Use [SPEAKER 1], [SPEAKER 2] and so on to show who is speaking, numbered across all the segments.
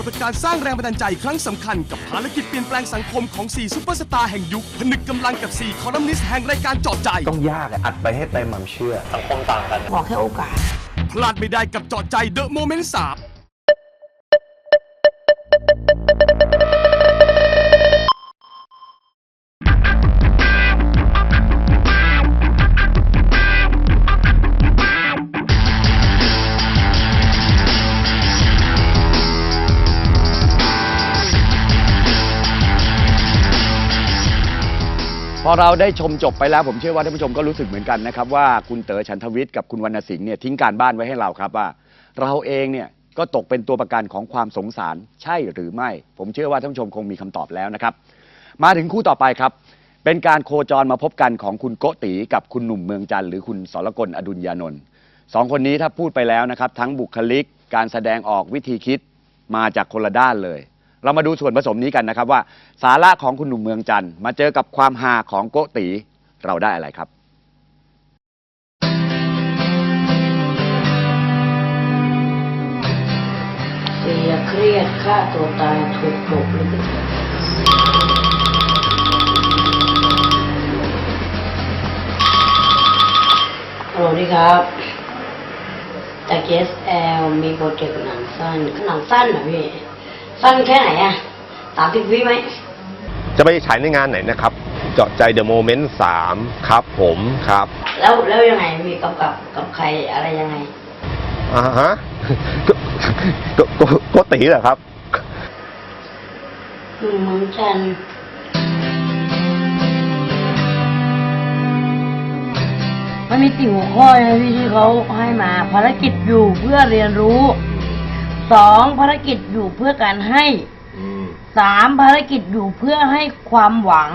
[SPEAKER 1] ากฏการณ์สร้างแรงบันดาลใจครั้งสำคัญกับภารกิจเปลี่ยนแปลงสังคมของ4ซุปเปอร์สตาร์แห่งยุคผนึกกำลังกับ 4 คอลัมนิสต์แห่งรายการเจาะใจ
[SPEAKER 2] ต้องยากอะอัดไปให้เต็มความเชื่อ
[SPEAKER 3] สังคมต่างกัน
[SPEAKER 4] ขอแค่โอกาส
[SPEAKER 1] พลาดไม่ได้กับเจาะใจเดอะโมเมนต์สาม
[SPEAKER 5] เราได้ชมจบไปแล้ว ผมเชื่อว่าท่านผู้ชมก็รู้สึกเหมือนกันนะครับว่าคุณเต๋อฉันทวิทย์กับคุณวรรณสิงห์เนี่ยทิ้งการบ้านไว้ให้เราครับว่า เราเองเนี่ยก็ตกเป็นตัวประกันของความสงสารใช่หรือไม่ ผมเชื่อว่าท่านผู้ชมคงมีคำตอบแล้วนะครับ มาถึงคู่ต่อไปครับ เป็นการโคจรมาพบกันของคุณโกติกับคุณหนุ่มเมืองจันทร์หรือคุณสรกลอดุลยานนท์สองคนนี้ถ้าพูดไปแล้วนะครับ ทั้งบุคลิกการแสดงออกวิธีคิดมาจากคนละด้านเลย เรามาดูส่วนผสมนี้กันนะครับว่า สาระของคุณหนุ่มเมืองจันทร์มาเจอกับความฮาของโกติเราได้อะไรครับ
[SPEAKER 4] เสียเครียดฆ่าตัวตายถูกปลุกหรือไม่สวัสดีครับแต่เกสแอลมีโปรเจกต์หนังสั้นหนังสั้นเหรอพี่ สั้นแค่ไหนอะสามสิบวิไหม
[SPEAKER 6] จะไปฉายในงานไหนนะครับ เจาะใจเดอะโมเมนต์สามครับผมครับ
[SPEAKER 4] แล้วแล้วยังไงมีกำกับกับใครอะไรยังไง
[SPEAKER 6] อ่าฮะก็ก็ก็ก็ตีเหรอครับ
[SPEAKER 4] หนุ่มเมืองจันทร์มันมีติ่งหัวข้อนะพี่ที่เขาให้มาภารกิจอยู่เพื่อเรียนรู้ สองภารกิจอยู่เพื่อการให้สามภารกิจอยู่เพื่อให้ความหวัง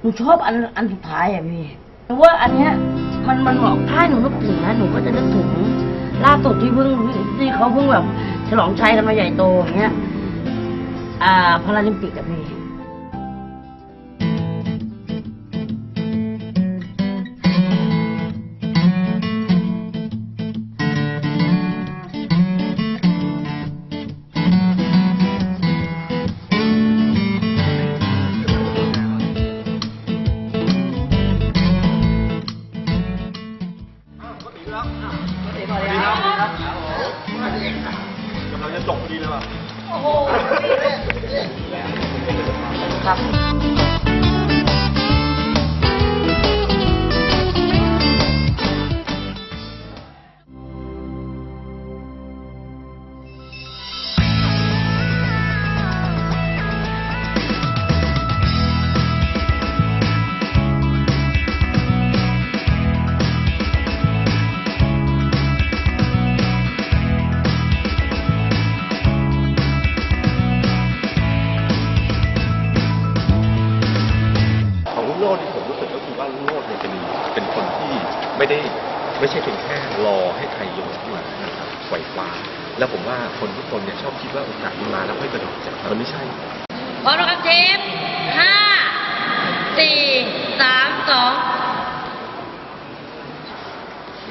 [SPEAKER 4] หนูชอบอันอันสุดท้ายอะพี่หนูว่าอันเนี้ยมันมันบอกถ้าหนูนึกถึงนะหนูก็จะนึกถึงล่าสุดที่เพิ่งที่เขาเพิ่งแบบ ฉลองชัยกันมาใหญ่โตอย่างเงี้ย อ่าพาราลิมปิกอะพี่
[SPEAKER 7] ของ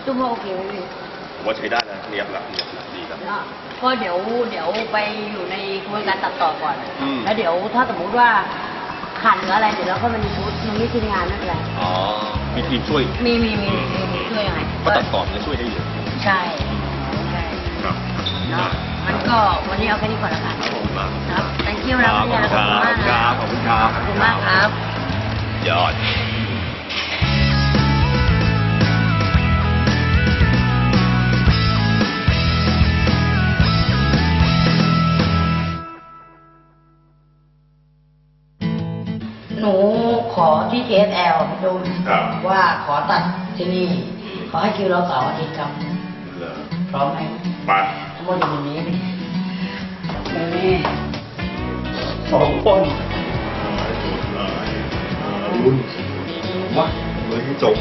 [SPEAKER 4] ตุ้มว่าโอเคไหมพี่
[SPEAKER 7] ผมว่าใช้ได้นะเนียบละเนียบละดีละ
[SPEAKER 4] ก็เดี๋ยวเดี๋ยวไปอยู่ในกระบวนการตัดต่อก่อน
[SPEAKER 7] อืม
[SPEAKER 4] แล้วเดี๋ยวถ้าสมมุติว่าขาดหรืออะไรเดี๋ยวเราก็มันมีชุดมันมีทีมงานไม่เป็นไร
[SPEAKER 7] อ๋อ มีทีมช่วย
[SPEAKER 4] มีมีมีมีมีช่วยยังไง
[SPEAKER 7] ก็ตัดต่อเนี่ยช่วยได้เยอะ
[SPEAKER 4] ใช่ใช่
[SPEAKER 7] ครับ
[SPEAKER 4] เนาะมันก็วันนี้เอาแค่นี้ก่อนละกัน
[SPEAKER 7] ครับผมมา
[SPEAKER 4] ครับ thank you นะ
[SPEAKER 7] ขอบ
[SPEAKER 4] พี่
[SPEAKER 7] คุณ
[SPEAKER 4] ยา
[SPEAKER 7] ค
[SPEAKER 4] ขอบ
[SPEAKER 7] รั
[SPEAKER 4] คุณมาก
[SPEAKER 7] บ
[SPEAKER 4] นะ
[SPEAKER 7] ขอบคุณครับ
[SPEAKER 4] ขอบคุณมากครับ
[SPEAKER 7] ยอด
[SPEAKER 4] ที่ TSL ดู
[SPEAKER 7] ครับ
[SPEAKER 4] ว่าขอตัดที่นี่ ขอให้คิวเราเสาร์อาทิตย์ครับ
[SPEAKER 7] เหรอ
[SPEAKER 4] พร้อมไหม
[SPEAKER 7] ไป
[SPEAKER 4] ทั้งหมดอยู่ในนี้นี่นี่
[SPEAKER 7] สองคนรุ่นว่าเลยให้จบ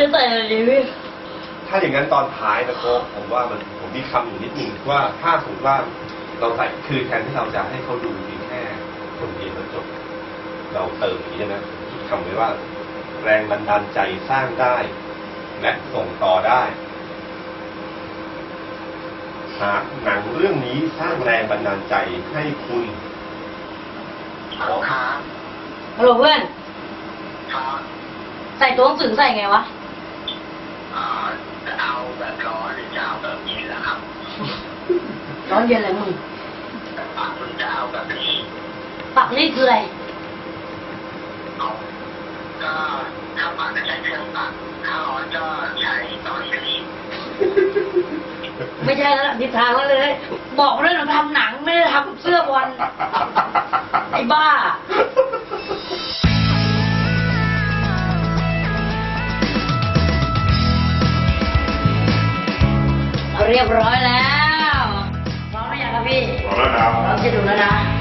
[SPEAKER 4] ควรจะใส่อะไรดีพี่
[SPEAKER 6] ถ้าอย่างนั้นตอนท้ายนะโค้ชผมว่ามันผมมีคำอยู่นิดนึงว่าถ้าสมมติว่าเราใส่คือแทนที่เราจะให้เขาดูเพียงแค่คนเดียวแล้วจบ เราเติมอย่างนี้นะคำไว้ว่า แรงบันดาลใจสร้างได้ และส่งต่อได้หากหนังเรื่องนี้สร้างแรงบันดาลใจให้คุณ
[SPEAKER 4] ฮัลโหลเพื่อน ใส่ตัวหนังสือใส่ไงวะ
[SPEAKER 3] จะเอาแบบร้อนหรือจะเอาแบบเย็นล่ะครับ
[SPEAKER 4] ร้อนเย็นอะไรมึง
[SPEAKER 3] ปากคุณจะเอาแบบนี้
[SPEAKER 4] ปักนี่คืออะไร
[SPEAKER 3] เอาก็ถ้าปากก็ใช้เครื่องปักถ้าร้อนก็ใช้ตอนกรีด
[SPEAKER 4] ไม่ใช่แล้วล่ะทิศทางแล้วเลย บอกเลยหนูทำหนังไม่ได้ทำเสื้อบอลไอ้บ้า เราเรียบร้อยแล้ว พร้อมหรือยังครับพี่
[SPEAKER 6] พร้อมแล้วครับ
[SPEAKER 4] พร้อมจะดูแล้วนะ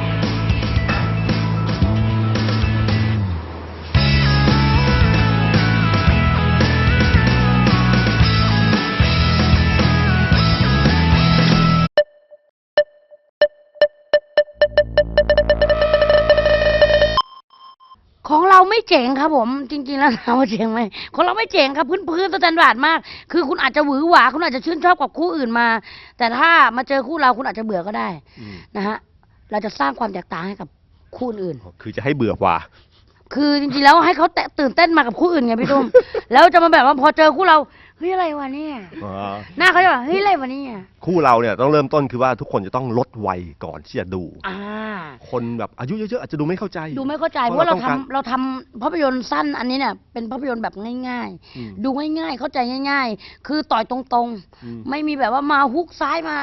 [SPEAKER 4] ไม่เจ๋งครับผม จริง ๆ แล้วถามว่าเจ๋งไหมของเราไม่เจ๋งครับพื้นพื้นสแตนดาร์ดมาก คือคุณอาจจะหวือหวาคุณอาจจะชื่นชอบกับคู่อื่นมา แต่ถ้ามาเจอคู่เราคุณอาจจะเบื่อก็ได้นะฮะเราจะสร้างความแตกต่างให้กับคู่อื่น
[SPEAKER 6] คือจะให้เบื่อกว่า
[SPEAKER 4] คือจริงๆแล้วให้เขาแตะตื่นเต้นมากับคู่อื่นไงพี่ตุ้มแล้วจะมาแบบว่าพอเจอคู่เรา เฮ้ยอะไรวะเนี่ยหน้าเขาจะแบบเฮ้ยอะไรวะเนี่ย
[SPEAKER 6] คู่เราเนี่ยต้องเริ่มต้นคือว่าทุกคนจะต้องลดวัยก่อนที่จะดู
[SPEAKER 4] อ่า
[SPEAKER 6] คนแบบอายุเยอะๆอาจจะดูไม่เข้าใจ
[SPEAKER 4] ดูไม่เข้าใจเพราะว่าเรา
[SPEAKER 6] ต้อง
[SPEAKER 4] ทำ
[SPEAKER 6] การ
[SPEAKER 4] เราทำภาพยนตร์สั้นอันนี้เนี่ยเป็นภาพยนตร์แบบง่าย
[SPEAKER 6] อืม
[SPEAKER 4] ๆ ดูง่ายๆ เข้าใจง่าย ๆ คือต่อยตรง
[SPEAKER 6] อืม
[SPEAKER 4] ๆ ไม่มีแบบว่ามาฮุกซ้ายมา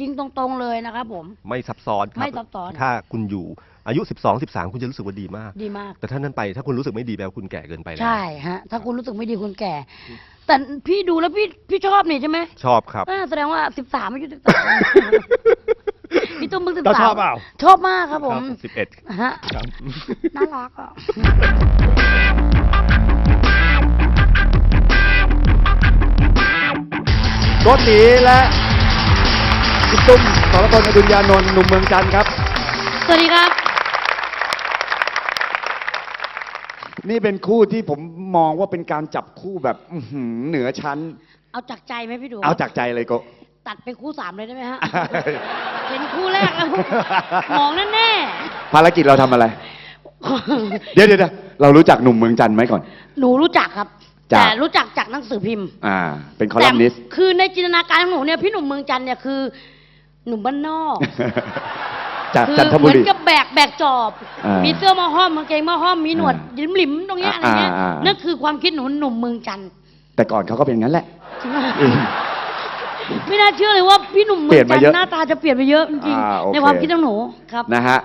[SPEAKER 4] ยิงตรงๆเลยนะครับผม
[SPEAKER 6] ไม่ซับซ้อนครับ
[SPEAKER 4] ไม่ซับซ้อน
[SPEAKER 6] ถ้าคุณอยู่อายุ 12 13 คุณจะรู้สึกว่าดีมาก
[SPEAKER 4] ดีมาก
[SPEAKER 6] แต่ถ้านั้นไปถ้าคุณรู้สึกไม่ดีแปลว่าคุณแก่เกินไปแล้ว
[SPEAKER 4] ใช่ฮะ ถ้าคุณรู้สึกไม่ดีคุณแก่ แต่พี่ดูแล้วพี่พี่ชอบนี่ใช่ไหม
[SPEAKER 6] ชอบครับ
[SPEAKER 4] อ่าแสดงว่าสิบสามอายุสิบสามพี่ตุ้มเพิ่งสิบ
[SPEAKER 6] เรา
[SPEAKER 4] สาม
[SPEAKER 6] ชอบเปล่า
[SPEAKER 4] ชอบมากครับผม
[SPEAKER 6] สิบเอ็ด
[SPEAKER 4] ฮะ
[SPEAKER 6] ครับ
[SPEAKER 4] น่ารักอะ
[SPEAKER 5] โกตีและคุณตุ้มสรพลอดุลยานนท์หนุ่มเมืองจันทร์ครับ
[SPEAKER 4] สวัสดีครับ
[SPEAKER 5] นี่เป็นคู่ที่ผมมองว่าเป็นการจับคู่แบบอื้อหือเหนือชั้น
[SPEAKER 4] เอาจากใจไหมพี่ดู
[SPEAKER 5] เอาจากใจเลยโก
[SPEAKER 4] ตัดไปคู่สามเลยได้ไหมฮะเป็นคู่แรกแล้วมองแน่
[SPEAKER 5] ภารกิจเราทำอะไร
[SPEAKER 4] ๆ
[SPEAKER 5] เดี๋ยวเดี๋ยวเดี๋ยวเรารู้จักหนุ่มเมืองจันทร์ไหมก่อน
[SPEAKER 4] หนูรู้จักครับ
[SPEAKER 5] จาก
[SPEAKER 4] แต่รู้จักจากหนังสือพิมพ์
[SPEAKER 5] อ่า เป็นคอลัมนิสต์
[SPEAKER 4] แต่คือในจินตนาการของหนูเนี่ยพี่หนุ่มเมืองจันทร์เนี่ยคือ หนุ่มบ้านนอก
[SPEAKER 5] จาก
[SPEAKER 4] คือ
[SPEAKER 5] จันท
[SPEAKER 4] เห
[SPEAKER 5] บุ
[SPEAKER 4] มือน
[SPEAKER 5] รี
[SPEAKER 4] กับแบกแบกจอบ
[SPEAKER 5] อ่ามี
[SPEAKER 4] มีเสื้อหมอห้อมกางเกงหมอห้อมมีหนวด
[SPEAKER 5] อ่า
[SPEAKER 4] หลิมๆตรงเนี้ยอะไรเงี้ย
[SPEAKER 5] อ่าอ่าอ่านั่
[SPEAKER 4] นั่นคือความคิดหนูหนุ่มเมืองจันทร์
[SPEAKER 5] แต่ก่อนเขาก็เป็นงั้นแหละ
[SPEAKER 4] ใช่ไหมไม่น่าเชื่อเลยว่าพี่หนุ่มเมื
[SPEAKER 5] เปลี่
[SPEAKER 4] อยง
[SPEAKER 5] น
[SPEAKER 4] จั
[SPEAKER 5] มานเย
[SPEAKER 4] ท
[SPEAKER 5] อะ
[SPEAKER 4] ร์หน้าตาจะเปลี่ยนไปเยอะจริง
[SPEAKER 5] อ่าโอ
[SPEAKER 4] ๆ
[SPEAKER 5] เค
[SPEAKER 4] ในความคิดของหนูครับ
[SPEAKER 5] นะฮะ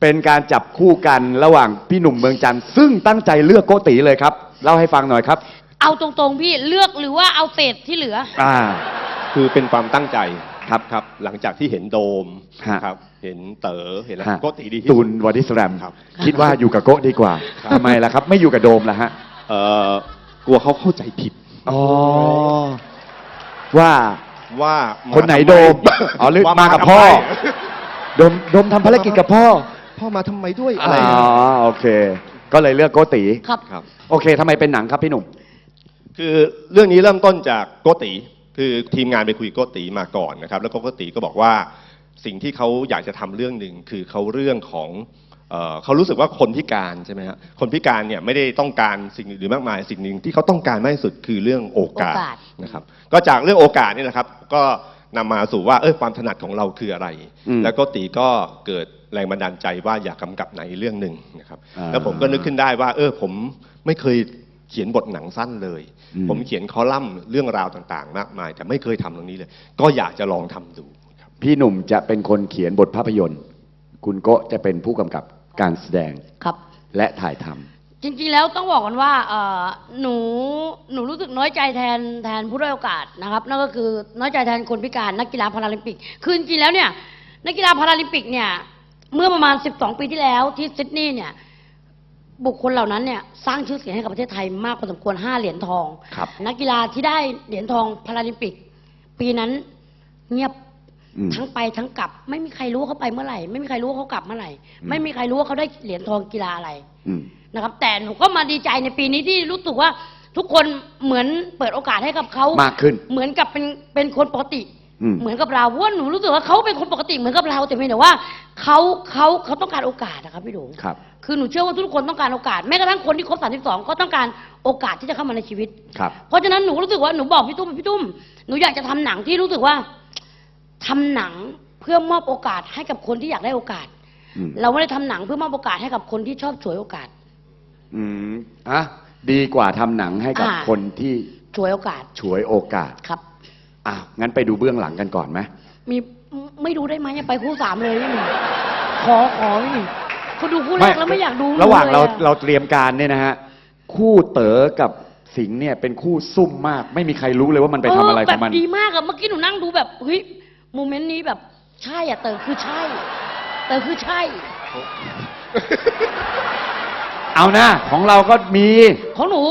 [SPEAKER 5] เป็นการจับคู่กันระหว่างพี่หนุ่มเมืองจันทร์ซึ่งตั้งใจเลือกโกติเลยครับ เล่าให้ฟังหน่อยครับ
[SPEAKER 4] เอาตรงๆพี่เลือกหรือว่าเอาเศษที่เหลือ
[SPEAKER 5] อ่า
[SPEAKER 6] คือเป็นความตั้งใจ
[SPEAKER 5] ครับ
[SPEAKER 6] ครับ หลังจากที่เห็นโดม
[SPEAKER 5] ฮะ
[SPEAKER 6] ครับ เห็นเต๋อเห็นอะไร
[SPEAKER 5] ฮะ
[SPEAKER 6] โกติดีที่
[SPEAKER 5] ตู
[SPEAKER 6] สุ
[SPEAKER 5] น
[SPEAKER 6] ด
[SPEAKER 5] วอดิสแรม
[SPEAKER 6] ครับ
[SPEAKER 5] คิดว่าอยู่กับโกะดีกว่า
[SPEAKER 6] ครับ
[SPEAKER 5] ทำไมล่ะครับ ไม่อยู่กับโดมล่ะฮะ
[SPEAKER 6] เอ่อกลัวเขาเข้าใจผิด
[SPEAKER 5] อ๋อว่า
[SPEAKER 6] ว่า
[SPEAKER 5] คนไหนโดมอ๋อหรือ
[SPEAKER 6] ว่
[SPEAKER 5] มากับ
[SPEAKER 6] ทำไพ่
[SPEAKER 5] อโดมโดมทำภารกิจกับพ่อ
[SPEAKER 6] พ่อมาทำไมด้วย
[SPEAKER 5] อ๋
[SPEAKER 6] อะไร
[SPEAKER 5] อโอเค ก็เลยเลือกโกติ
[SPEAKER 4] ครับ
[SPEAKER 6] ครับ
[SPEAKER 5] โอเคทำไมเป็นหนังครับพี่หนุ่ม
[SPEAKER 6] คือเรื่องนี้เริ่มต้นจากโกติ คือทีมงานไปคุยโกติมาก่อนนะครับ แล้วก็โกติก็บอกว่า สิ่งที่เขาอยากจะทำเรื่องหนึ่งคือเขาเรื่องของเอ่อเขารู้สึกว่าคนพิการใช่ไหมฮะคนพิการเนี่ยไม่ได้ต้องการสิ่งอื่นมากมายสิ่งหนึ่งที่เขาต้องการมากที่สุดคือเรื่องโอกาส
[SPEAKER 4] โอกาส
[SPEAKER 6] นะครับ ก็จากเรื่องโอกาสนี่นะครับ ก็นำมาสู่ว่าเออความถนัดของเราคืออะไร
[SPEAKER 5] อืม
[SPEAKER 6] แล้วโก็ตีก็เกิดแรงบันดาลใจว่าอยากกำกับในงเรื่องหนึ่งนะครับ
[SPEAKER 5] อ่า
[SPEAKER 6] แล้วผมก็นึกขึ้นได้ว่า เออผมไม่เคยเขียนบทหนังสั้นเลย
[SPEAKER 5] อืม
[SPEAKER 6] ผมเขียนคอลัมน์เรื่องราวต่างๆ มากมาย แต่ไม่เคยทำตรงนี้เลย ก็อยากจะลองทำดูครับ
[SPEAKER 5] พี่หนุ่มจะเป็นคนเขียนบทภาพยนตร์ คุณโกะจะเป็นผู้กำกับการแสดง
[SPEAKER 4] ครับ
[SPEAKER 5] และถ่ายทำ
[SPEAKER 4] จริงๆแล้วต้องบอกกันว่าเอ่อหนูหนูรู้สึกน้อยใจแทนแทนผู้ด้อยโอกาสนะครับนั่นก็คือน้อยใจแทนคนพิการนักกีฬาพาราลิมปิก คือจริงๆแล้วเนี่ยนักกีฬาพาราลิมปิกเนี่ยเมื่อประมาณ 12 ปีที่แล้วที่ซิดนีย์เนี่ยบุคคลเหล่านั้นเนี่ยสร้างชื่อเสียงให้กับประเทศไทยมากพอสมควร 5 เหรียญทอง
[SPEAKER 5] ครับ
[SPEAKER 4] นักกีฬาที่ได้เหรียญทองพาราลิมปิก ปีนั้นเงียบ
[SPEAKER 5] อืม
[SPEAKER 4] ทั้งไปทั้งกลับ ไม่มีใครรู้ว่าเขาไปเมื่อไหร่ ไม่มีใครรู้ว่าเขากลับเมื่อไหร่
[SPEAKER 5] อืม
[SPEAKER 4] ไม่มีใครรู้ว่าเขาได้เหรียญทองกีฬาอะไร
[SPEAKER 5] อืม
[SPEAKER 4] นะครับ แต่หนูก็มาดีใจในปีนี้ที่รู้สึกว่า ทุกคนเหมือนเปิดโอกาสให้กับเขา
[SPEAKER 5] มากขึ้น
[SPEAKER 4] เหมือนกับเป็นเป็นคนปกติ
[SPEAKER 5] อืม
[SPEAKER 4] เหมือนกับเราเพราะว่าหนูรู้สึกว่าเขาเป็นคนปกติเหมือนกับเราแต่เพียงแต่ว่าเขาเขาเขาต้องการโอกาสนะครับพี่หนู
[SPEAKER 5] ครับ
[SPEAKER 4] คือหนูเชื่อว่าทุกคนต้องการโอกาสแม้กระทั่งคนที่ครบ32 ก็ต้องการโอกาสที่จะเข้ามาในชีวิต
[SPEAKER 5] ครับ
[SPEAKER 4] เพราะฉะนั้นหนูรู้สึกว่าหนูบอกพี่ตุ้มพี่ตุ้มหนูอยากจะทำหนังที่รู้สึกว่า ทำหนังเพื่อมอบโอกาสให้กับคนที่อยากได้โอกาส
[SPEAKER 5] อืม
[SPEAKER 4] เราไม่ได้ทำหนังเพื่อมอบโอกาสให้กับคนที่ชอบฉวยโอกาส
[SPEAKER 5] อืมอะดีกว่าทำหนังให้กับ
[SPEAKER 4] อ่า
[SPEAKER 5] คนที่
[SPEAKER 4] ฉวยโอกาส
[SPEAKER 5] ฉวยโอกาส
[SPEAKER 4] ครับ
[SPEAKER 5] อ้าวงั้นไปดูเบื้องหลังกันก่อนไหม
[SPEAKER 4] มีไม่ดูได้ไหมยังไปคู่สามเลยพี่หนูขอขอพี่เขาดูคู่แรกแล้วไม่อยากดู
[SPEAKER 5] ระหว่างเรา
[SPEAKER 4] ลยอะ
[SPEAKER 5] เราเตรียมการเนี่ยนะฮะคู่เต๋อกับสิงห์เนี่ยเป็นคู่ซุ่มมาก ไม่มีใครรู้เลยว่ามันไปทำอะไร
[SPEAKER 4] เแบ
[SPEAKER 5] ของ
[SPEAKER 4] บ
[SPEAKER 5] มัน
[SPEAKER 4] ดีมากอะเมื่อกี้หนูนั่งดูแบบเฮ้ย โมเมนต์นี้แบบใช่อะเต๋อคือใช่ เต๋อคือใช่
[SPEAKER 5] เอานะของเราก็มี
[SPEAKER 4] ของหนู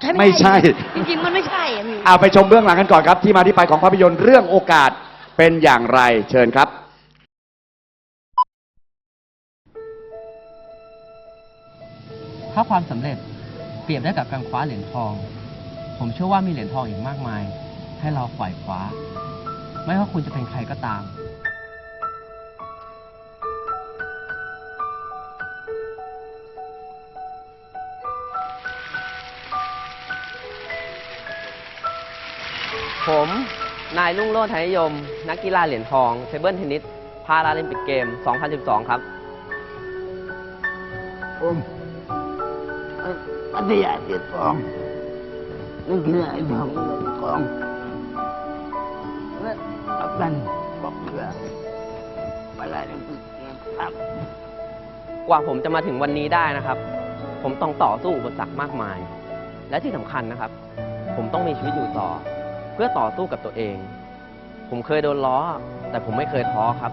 [SPEAKER 4] ใช่
[SPEAKER 5] ไม่ใช่
[SPEAKER 4] จริงๆ มันไม่ใช่อะพี่
[SPEAKER 5] เอาไปชมเบื้องหลังกันก่อนครับ ที่มาที่ไปของภาพยนตร์เรื่องโอกาสเป็นอย่างไรเชิญครับ
[SPEAKER 8] ถ้าความสำเร็จเปรียบได้กับการคว้าเหรียญทอง ผมเชื่อว่ามีเหรียญทองอีกมากมาย ให้เราฝ่ายคว้า ไม่ว่าคุณจะเป็นใครก็ตาม
[SPEAKER 9] ผม นายลุ่งโรจน์ไทยนิยม นักกีฬาเหรียญทองเทเบิลเทนนิสพาราลิมปิกเกม 2012 ครับ
[SPEAKER 10] ผมพัทยาเจ็ดฟองนึกถึงไอ้ทองเงินกองและ อับดันบอกเรือไปลายน้ำพึ่งครับ
[SPEAKER 9] กว่าผมจะมาถึงวันนี้ได้นะครับ ผมต้องต่อสู้อุปสรรคมากมาย และที่สำคัญนะครับ ผมต้องมีชีวิตอยู่ต่อ เพื่อต่อสู้กับตัวเอง ผมเคยโดนล้อ แต่ผมไม่เคยท้อครับ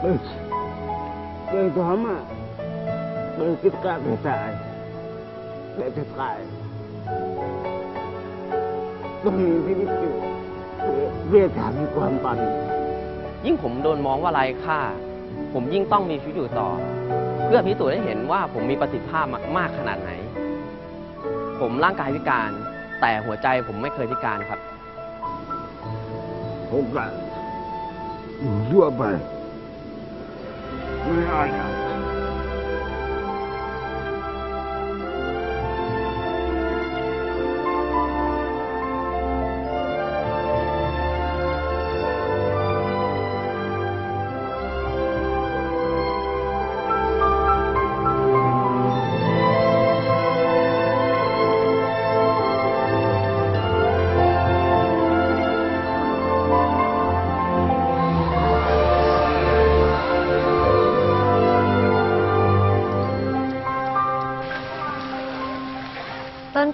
[SPEAKER 10] เฮ้ยเรื่องทอมอะเรื่องคิดการจะตายเดี๋ยวจะตายต้องมีชีวิตอยู่ เพื่อถามมีความฝัน
[SPEAKER 9] ยิ่งผมโดนมองว่าไร้ค่า ผมยิ่งต้องมีชีวิตอยู่ต่อ เพื่อพิสูจน์ให้เห็นว่าผมมีประสิทธิภาพมากมากขนาดไหน ผมร่างกายพิการ แต่หัวใจผมไม่เคยพิการครับ
[SPEAKER 10] โอกาสอยู่ทั่วไปไม่ได้ค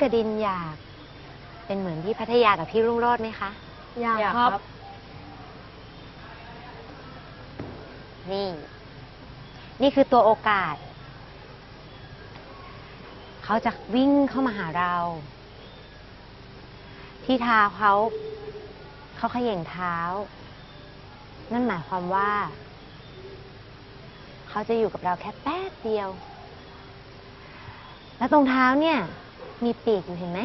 [SPEAKER 11] กระดินอยาก เป็นเหมือนที่พัทยากับพี่รุ่งโรจน์ไหมคะ
[SPEAKER 4] อยากครับ
[SPEAKER 11] นี่ นี่คือตัวโอกาส เขาจะวิ่งเข้ามาหาเรา ที่เท้าเขา เขาเขย่งเท้า นั่นหมายความว่า เขาจะอยู่กับเราแค่แป๊บเดียว แล้วตรงเท้าเนี่ย มีปีกอยู่เห็นไหม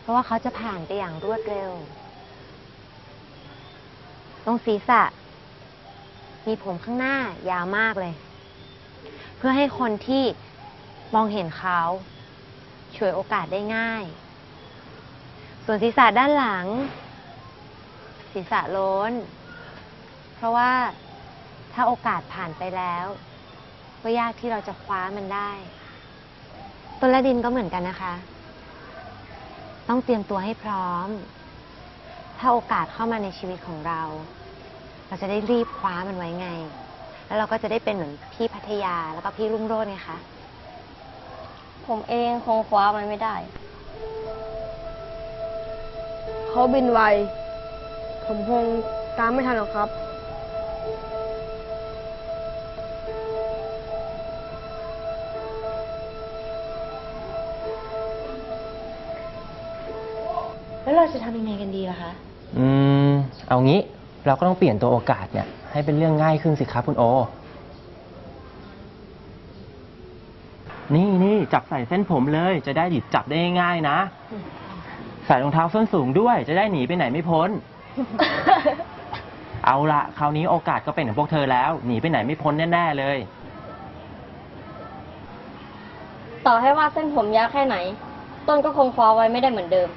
[SPEAKER 11] เพราะว่าเขาจะผ่านไปอย่างรวดเร็ว ตรงศีรษะ มีผมข้างหน้ายาวมากเลย เพื่อให้คนที่มองเห็นเขาช่วยโอกาสได้ง่าย ส่วนศีรษะด้านหลัง ศีรษะโล้น เพราะว่าถ้าโอกาสผ่านไปแล้ว ก็ยากที่เราจะคว้ามันได้ ต้นและดินก็เหมือนกันนะคะ ต้องเตรียมตัวให้พร้อม ถ้าโอกาสเข้ามาในชีวิตของเรา เราจะได้รีบคว้ามันไว้ไง แล้วเราก็จะได้เป็นเหมือนพี่พัทยาแล้วก็พี่รุ่งโรจน์ไงคะ
[SPEAKER 12] ผมเองคงคว้ามันไม่ได้ เขาบินไวผผมคงตามไม่ทันหรอกครับ
[SPEAKER 11] เราจะทำยังไงกันดีล่ะคะ
[SPEAKER 8] อืม เอางี้เราก็ต้องเปลี่ยนตัวโอกาสเนี่ย ให้เป็นเรื่องง่ายขึ้นสิครับคุณโอ นี่นี่จับใส่เส้นผมเลย จะได้หยิบจับได้ง่ายๆนะ ใส่รองเท้าส้นสูงด้วย จะได้หนีไปไหนไม่พ้น เอาละคราวนี้โอกาสก็เป็นของพวกเธอแล้ว หนีไปไหนไม่พ้นแน่ๆเลย
[SPEAKER 12] ต่อให้ว่าเส้นผมยาวแค่ไหน ต้นก็คงคว้าไว้ไม่ได้เหมือนเดิม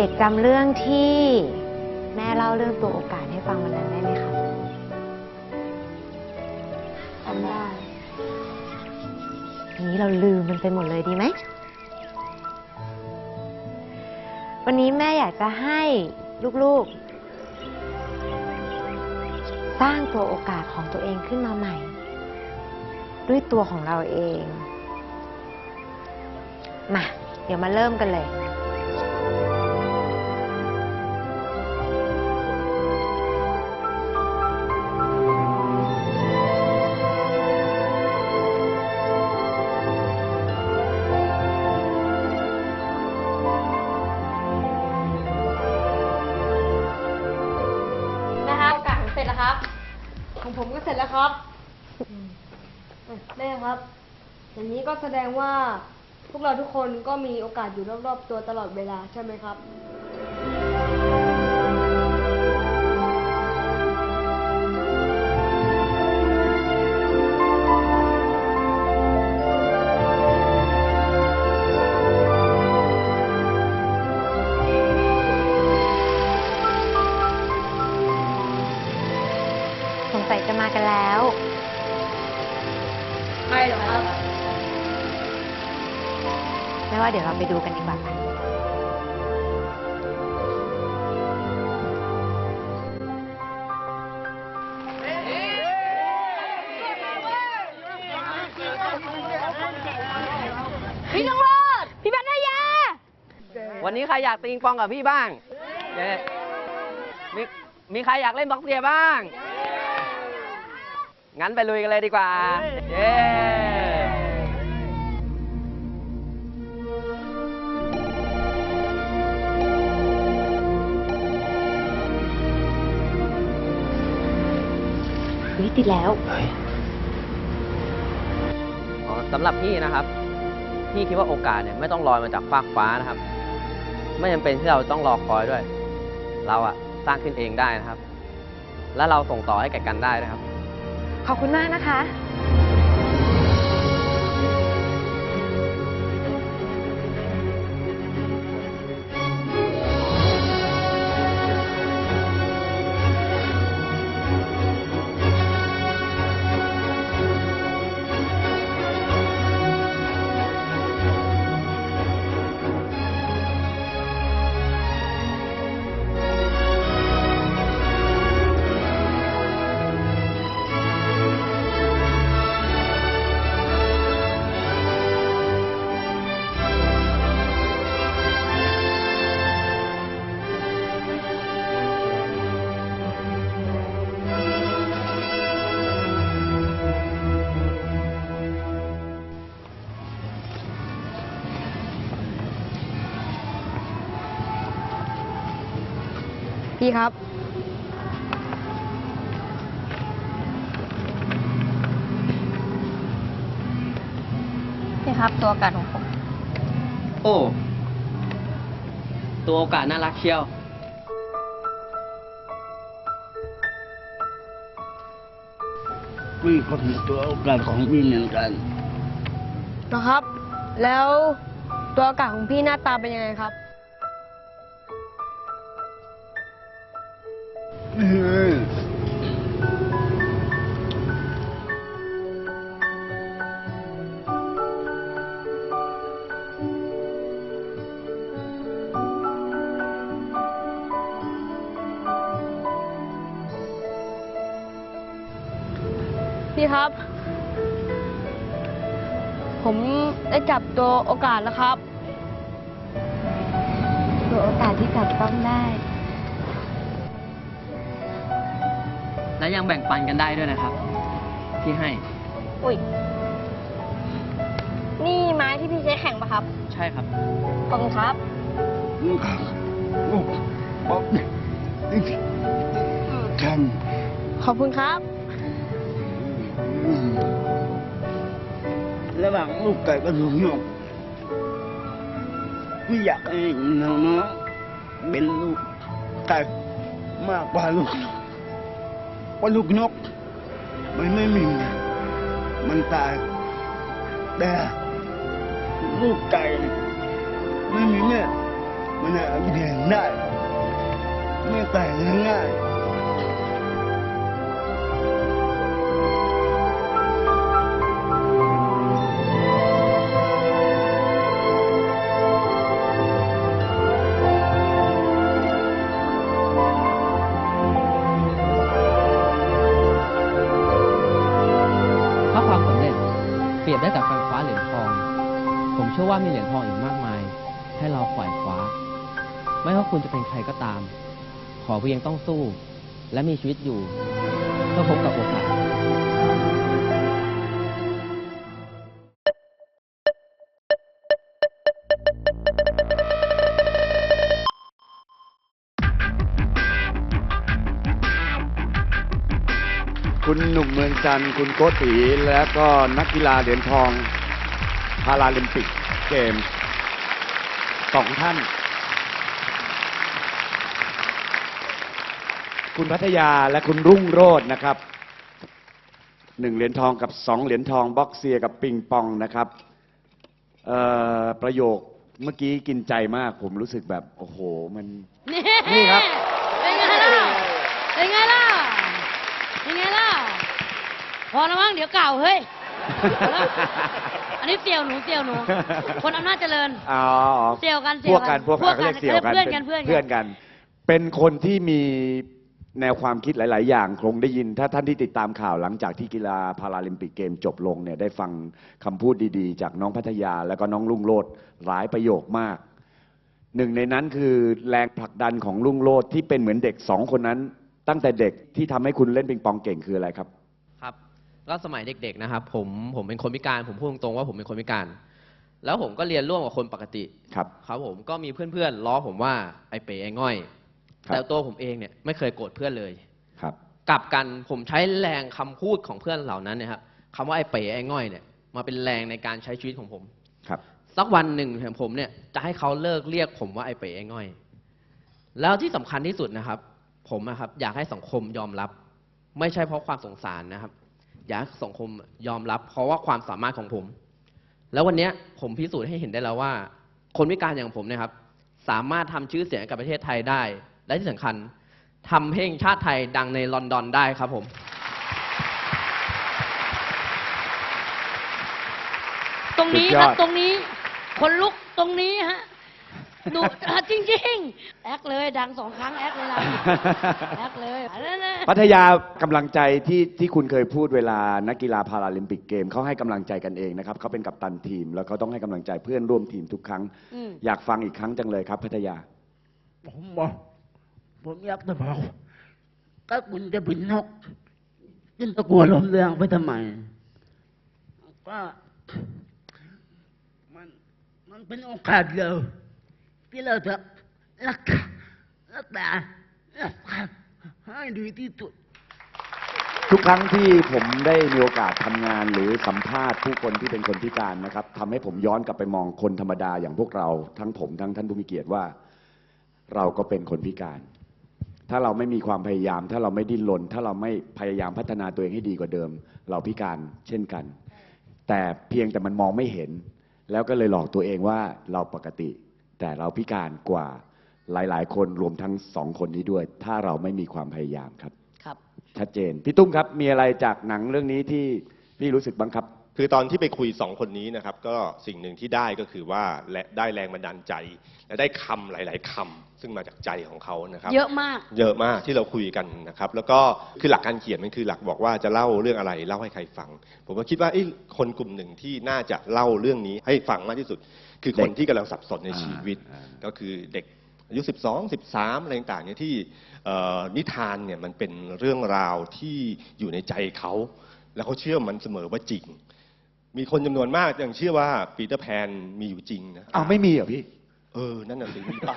[SPEAKER 8] ด็ก
[SPEAKER 11] ๆจำเรื่องที่แม่เล่าเรื่องตัวโอกาสให้ฟังวันนั้นได้ไหมคะจำได้ทีนี้เราลืมมันไปหมดเลยดีไหม วันนี้แม่อยากจะให้ลูกๆ สร้างตัวโอกาสของตัวเองขึ้นมาใหม่ ด้วยตัวของเราเอง มา เดี๋ยวมาเริ่มกันเลย
[SPEAKER 12] แสดงว่าพวกเราทุกคนก็มีโอกาสอยู่รอบๆตัวตลอดเวลาใช่ไหมครับ
[SPEAKER 11] ไปดูกันดีกว่าค่ะ
[SPEAKER 12] พี่น้องรอดพี่ปัญญา
[SPEAKER 9] วันนี้ใครอยากตีงปองกับพี่บ้างเย้มีมีใครอยากเล่นบล็อกเซียบ้าง งั้นไปลุยกันเลยดีกว่า เย้
[SPEAKER 11] ฮ้ยติดแล้ว
[SPEAKER 9] อ๋อสำหรับพี่นะครับ พี่คิดว่าโอกาสเนี่ยไม่ต้องลอยมาจากฟากฟ้านะครับ ไม่จำเป็นที่เราต้องรอคอยด้วย เราอะสร้างขึ้นเองได้นะครับ และเราส่งต่อให้แก่กันได้นะครับ
[SPEAKER 11] ขอบคุณมากนะคะ
[SPEAKER 12] พี่ครับ
[SPEAKER 11] พี่ครับตัวการของผม
[SPEAKER 9] โอ้ ตัวโอกาสน่ารักเชียว
[SPEAKER 10] พี่ก็มีตัวโอกาสของพี่เหมือนกัน
[SPEAKER 12] นะครับ แล้วตัวอากาศของพี่หน้าตาเป็นยังไงครับ ครับ ผมได้จับตัวโอกาสแล้วครับ
[SPEAKER 11] ตัวโอกาสที่จับต้องได้
[SPEAKER 9] และยังแบ่งปันกันได้ด้วยนะครับที่ให้
[SPEAKER 12] อุ้ย นี่ไม้ที่พี่ใช้แข่งปะครับ
[SPEAKER 9] ใช่ครับ
[SPEAKER 12] ขอบคุณครับ
[SPEAKER 10] ลูกลูกบอกท
[SPEAKER 12] ขอบคุณครับำ
[SPEAKER 10] อืม ระหว่างลูกไก่กับลูกนกพี่อยากให้น้องๆเป็นลูกไก่มากกว่าลูกนกเพราะลูกนกมันไม่มีม่มันตายแต่ลูกไก่ไม่มีแม่มันอาจจะเลี้ยงได้ไม่ตายง่ายา
[SPEAKER 8] มีเหรียญทองอีกมากมาย ให้เราขวายคว้า ไม่ว่าคุณจะเป็นใครก็ตาม ขอเพียงต้องสู้ และมีชีวิตอยู่เพื่อพบกับโอกาส
[SPEAKER 5] คุณหนุ่มเมืองจันทร์คุณโกติและก็นักกีฬาเหรียญทองพาราลิมปิก เกมส์สองท่าน คุณพัทยาและคุณรุ่งโรจน์นะครับหนึ่งเหรียญทองกับสองเหรียญทองบ็อกเซียกับปิงปองนะครับเอ่อประโยคเมื่อกี้กินใจมากผมรู้สึกแบบ โอ้โหมัน
[SPEAKER 4] นี่
[SPEAKER 5] นี่ครับ
[SPEAKER 4] เป็นไงล่ะ เป็นไงล่ะ เป็นไงล่ะ พอแล้วมั้งเดี๋ยวเก่าเฮ้ยพ อแล้วอันนี้เสี่ยวหนูเสี่ยวหนู คนอำนาจเจริญ
[SPEAKER 5] อ๋อ
[SPEAKER 4] เสี่ยวกัน
[SPEAKER 5] พวกกันพวกกัน
[SPEAKER 4] พวกกัน
[SPEAKER 5] เขาเรียกเสี่ยวกัน
[SPEAKER 4] เพื่อนกันเพื่อนกัน
[SPEAKER 5] เพื่อนกัน เป็นคนที่มีแนวความคิดหลาย ๆ อย่าง คงได้ยิน ถ้าท่านที่ติดตามข่าวหลังจากที่กีฬาพาราลิมปิกเกมจบลงเนี่ยได้ฟังคำพูดดี ๆ จากน้องพัทยา แล้วก็น้องลุงโลดหลายประโยคมาก หนึ่งในนั้นคือแรงผลักดันของลุงโลดที่เป็นเหมือนเด็กสองคนนั้น ตั้งแต่เด็กที่ทำให้คุณเล่นปิงปองเก่งคืออะไรครับ
[SPEAKER 9] ครับ ก็สมัยเด็กๆนะครับ ผมผมเป็นคนพิการผมพูดตรงๆว่าผมเป็นคนพิการ แล้วผมก็เรียนร่วมกับคนปกติ
[SPEAKER 5] ครับ
[SPEAKER 9] ครับผมก็มีเพื่อนๆล้อผมว่าไอ้เป๋ไอ้ง่อย
[SPEAKER 5] ครับ
[SPEAKER 9] แต่ตัวผมเองเนี่ยไม่เคยโกรธเพื่อนเลย
[SPEAKER 5] ครับ
[SPEAKER 9] กลับกันผมใช้แรงคำพูดของเพื่อนเหล่านั้นเนะครับคำว่าไอ้เป๋ไอ้ง่อยเนี่ยมาเป็นแรงในการใช้ชีวิตของผม
[SPEAKER 5] ครับ
[SPEAKER 9] สักวันหนึ่งผมเนี่ยจะให้เขาเลิกเรียกผมว่าไอ้เป๋ไอ้ง่อย แล้วที่สำคัญที่สุดนะครับ ผมนะครับอยากให้สังคมยอมรับ ไม่ใช่เพราะความสงสารนะครับ อยากให้สังคมยอมรับเพราะว่าความสามารถของผม แล้ววันเนี้ยผมพิสูจน์ให้เห็นได้แล้วว่า คนพิการอย่างผมเนะครับ สามารถทำชื่อเสียงให้กับประเทศไทยได้ และที่สำคัญทำเพลงชาติไทยดังในลอนดอนได้ครับผม
[SPEAKER 4] ตรงนี้
[SPEAKER 5] สุดย
[SPEAKER 4] ค
[SPEAKER 5] อ
[SPEAKER 4] รับ
[SPEAKER 5] ด
[SPEAKER 4] ตรงนี้ คนลุกตรงนี้ฮะ หนูอะจริงๆแอคเลยดังสองครั้งแอคเลยล่ะแอคเลยอันนั้นนะ
[SPEAKER 5] พัทยากำลังใจที่ที่คุณเคยพูดเวลานักกีฬาพาราลิมปิกเกมเขาให้กำลังใจกันเองนะครับเขาเป็นกัปตันทีม แล้วเขาต้องให้กำลังใจเพื่อนร่วมทีมทุกครั้ง
[SPEAKER 4] อืม
[SPEAKER 5] อยากฟังอีกครั้งจังเลยครับพัทยา
[SPEAKER 10] ผมบอกผมอยากจะบอกถ้าคุณจะเป็นนกยิ่งตะกลัวลมแรงไปทำไมก็มันมันเป็นโอกาสเดียว ที่เราจะรักรักษาให้ดีที่สุด
[SPEAKER 5] ทุกครั้งที่ผมได้มีโอกาสทำงานหรือสัมภาษณ์ผู้คนที่เป็นคนพิการนะครับทำให้ผมย้อนกลับไปมองคนธรรมดาอย่างพวกเรา ทั้งผมทั้งท่านผู้มีเกียรติว่า เราก็เป็นคนพิการ ถ้าเราไม่มีความพยายาม ถ้าเราไม่ดิ้นรน ถ้าเราไม่พยายามพัฒนาตัวเองให้ดีกว่าเดิม เราพิการเช่นกัน แต่เพียงแต่มันมองไม่เห็น แล้วก็เลยหลอกตัวเองว่าเราปกติ แต่เราพิการกว่าหลาย ๆ คนรวมทั้งสองคนนี้ด้วย ถ้าเราไม่มีความพยายามครับ
[SPEAKER 4] ครับ
[SPEAKER 5] ชัดเจนพี่ตุ้มครับมีอะไรจากหนังเรื่องนี้ที่พี่รู้สึกบ้างครับ
[SPEAKER 6] คือตอนที่ไปคุยสองคนนี้นะครับ ก็สิ่งหนึ่งที่ได้ก็คือว่าและได้แรงบันดาลใจ และได้คำหลาย ๆคำซึ่งมาจากใจของเขานะครับ
[SPEAKER 4] เยอะมาก
[SPEAKER 6] เยอะมากที่เราคุยกันนะครับ แล้วก็คือหลักการเขียนมันคือหลักบอกว่าจะเล่าเรื่องอะไรเล่าให้ใครฟัง ผมก็คิดว่าเอ้ยคนกลุ่มหนึ่งที่น่าจะเล่าเรื่องนี้ให้ฟังมากที่สุด คือคน
[SPEAKER 5] เด็ก
[SPEAKER 6] ที่กำลังสับสนในชีวิต
[SPEAKER 5] อ่า
[SPEAKER 6] ก็คือเด็กอายุ 12 13 อะไรต่างๆเนี่ยที่เอ่อนิทานเนี่ยมันเป็นเรื่องราวที่อยู่ในใจเขา แล้วเขาเชื่อมันเสมอว่าจริง มีคนจำนวนมากยังเชื่อว่าปีเตอร์แพนมีอยู่จริงนะ
[SPEAKER 5] อ้าวไม่มีเหรอพี่
[SPEAKER 6] เออ นั่นน่ะสิมีปะ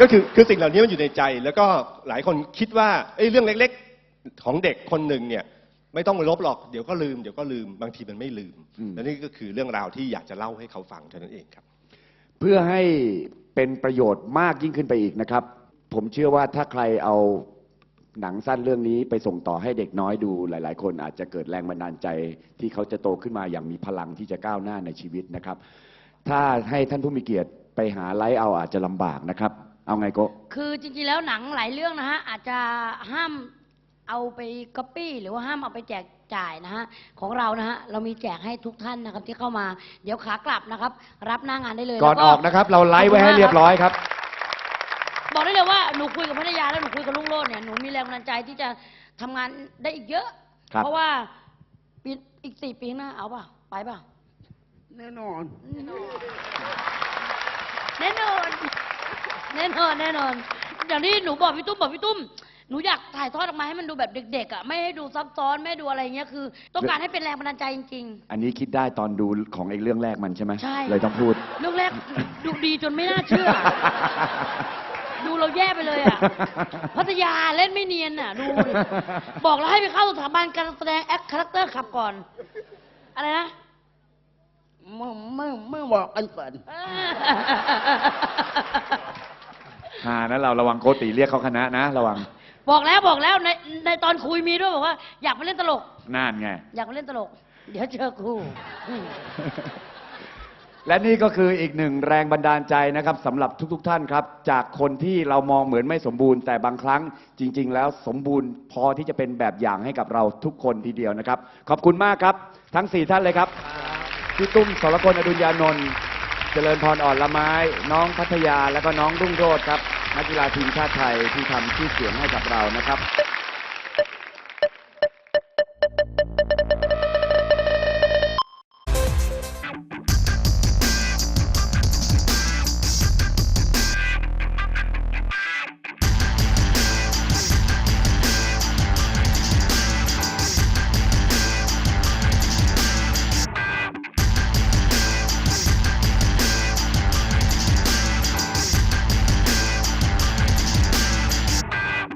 [SPEAKER 6] ก็คือคือสิ่งเหล่านี้มันอยู่ในใจ แล้วก็หลายคนคิดว่าเอ้ยเรื่องเล็ก ๆ ของเด็กคนหนึ่งเนี่ย ไม่ต้องไปลบหรอกเดี๋ยวก็ลืมเดี๋ยวก็ลืมบางทีมันไม่ลืม
[SPEAKER 5] อืม
[SPEAKER 6] และนี่ก็คือเรื่องราวที่อยากจะเล่าให้เขาฟังเท่านั้นเองครับ
[SPEAKER 5] เพื่อให้เป็นประโยชน์มากยิ่งขึ้นไปอีกนะครับ ผมเชื่อว่าถ้าใครเอาหนังสั้นเรื่องนี้ไปส่งต่อให้เด็กน้อยดูหลาย ๆ คนอาจจะเกิดแรงบันดาลใจ ที่เขาจะโตขึ้นมาอย่างมีพลังที่จะก้าวหน้าในชีวิตนะครับ ถ้าให้ท่านผู้มีเกียรติไปหาไลฟ์เอาอาจจะลำบากนะครับ เอาไงโก็
[SPEAKER 4] คือจริงๆแล้วหนังหลายเรื่องนะฮะอาจจะห้าม เอาไปก๊อปปี้หรือว่าห้ามเอาไปแจกจ่ายนะฮะของเรานะฮะเรามีแจกให้ทุกท่านนะครับที่เข้ามาเดี๋ยวขากลับนะครับ รับหน้างานได้เลย
[SPEAKER 5] ก่อน
[SPEAKER 4] แล้ว
[SPEAKER 5] ออกนะครับ เราไลฟ์ไว้ให้เรียบร้อยครับ
[SPEAKER 4] บอกได้เลยว่าหนูคุยกับภรรยาแล้วหนูคุยกับลุงโรดเนี่ยหนูมีแรงบันดาลใจที่จะทำงานได้อีกเยอะ
[SPEAKER 5] ครับ
[SPEAKER 4] เพราะว่าปีอีกสี่ปีข้างหน้าเอาป่ะไปป่ะ
[SPEAKER 10] แน่นอน
[SPEAKER 4] แน่นอน แน่นอน แน่นอน อย่างที่หนูบอกพี่ตุ้มบอกพี่ตุ้ม หนูอยากถ่ายทอดออกมาให้มันดูแบบเด็กๆอะไม่ให้ดูซับซ้อนไม่ให้ดูอะไรเงี้ยคือ ต้องการให้เป็นแรงบันดาลใจจริง
[SPEAKER 5] อันนี้คิดได้ตอนดูของไอ้เรื่องแรกมันใช่ไหม
[SPEAKER 4] ใช่
[SPEAKER 5] เลยต้องพูด
[SPEAKER 4] ๆ เรื่องแรกดูดีจนไม่น่าเชื่อ ดูเราแย่ไปเลยอะ พัทยาเล่นไม่เนียนอะ ดูดิ บอกแล้วให้ไปเข้าสถาบันการแสดงแอคคาแรคเตอร์ขับก่อน อะไรนะ
[SPEAKER 10] เมื่อเมื่อเมื่อบอกกันก่อน
[SPEAKER 5] หานะเราระวังโกติเรียกเขาคณะนะ ระวัง
[SPEAKER 4] บอกแล้วบอกแล้วในในตอนคุยมีด้วยบอกว่า อยากไปเล่นตลก
[SPEAKER 5] น่านไง
[SPEAKER 4] อยากไปเล่นตลก เดี๋ยวเจอครูอืม
[SPEAKER 5] และนี่ก็คืออีกหนึ่งแรงบันดาลใจนะครับสำหรับทุกๆท่านครับ จากคนที่เรามองเหมือนไม่สมบูรณ์แต่บางครั้งจริง ๆ แล้วสมบูรณ์พอที่จะเป็นแบบอย่างให้กับเราทุกคนทีเดียวนะครับ ขอบคุณมากครับ ทั้ง 4 ท่านเลยครับพี่ตุ้มสรกลอดุญญานนท์เจริญพรอ่อนละไม้ น้องพัทยาและก็น้องรุ่งโรจน์ครับ นักกีฬาทีมชาติไทยที่ทำชื่อเสียงให้กับเรานะครับ